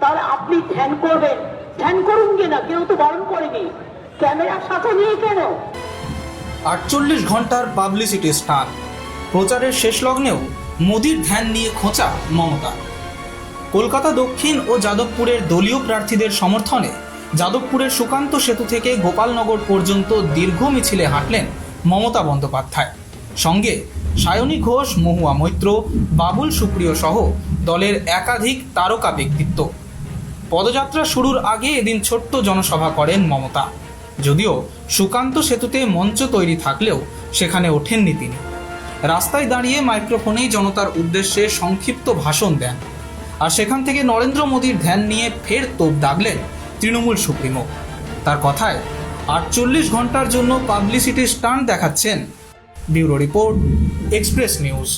তাহলে আপনি ধ্যান করবেন। ধ্যান করুন গে না? কেউ তো বারণ করেনি। ক্যামেরার সাথে নিয়ে কেন? আটচল্লিশ ঘণ্টার পাবলিসিটি স্টার প্রচারের শেষ লগ্নেও মোদির ধ্যান নিয়ে খোঁচা মমতা। কলকাতা দক্ষিণ ও যাদবপুরের দলীয় প্রার্থীদের সমর্থনে যাদবপুরের সুকান্ত সেতু থেকে গোপালনগর পর্যন্ত দীর্ঘ মিছিলে হাঁটলেন মমতা বন্দ্যোপাধ্যায়। সঙ্গে সায়নী ঘোষ, মহুয়া মৈত্র, বাবুল সুপ্রিয় সহ দলের একাধিক তারকা ব্যক্তিত্ব। পদযাত্রা শুরুর আগে এদিন ছোট্ট জনসভা করেন মমতা। যদিও সুকান্ত সেতুতে মঞ্চ তৈরি থাকলেও সেখানে ওঠেননি তিনি। রাস্তায় দাঁড়িয়ে মাইক্রোফোনেই জনতার উদ্দেশ্যে সংক্ষিপ্ত ভাষণ দেন। আর সেখান থেকে নরেন্দ্র মোদীর ধ্যান নিয়ে ফের তোপ দাগলেন তৃণমূল সুপ্রিমো। তার কথায়, আটচল্লিশ ঘণ্টার জন্য পাবলিসিটি স্টান্ট দেখাচ্ছেন। Bureau report, express news.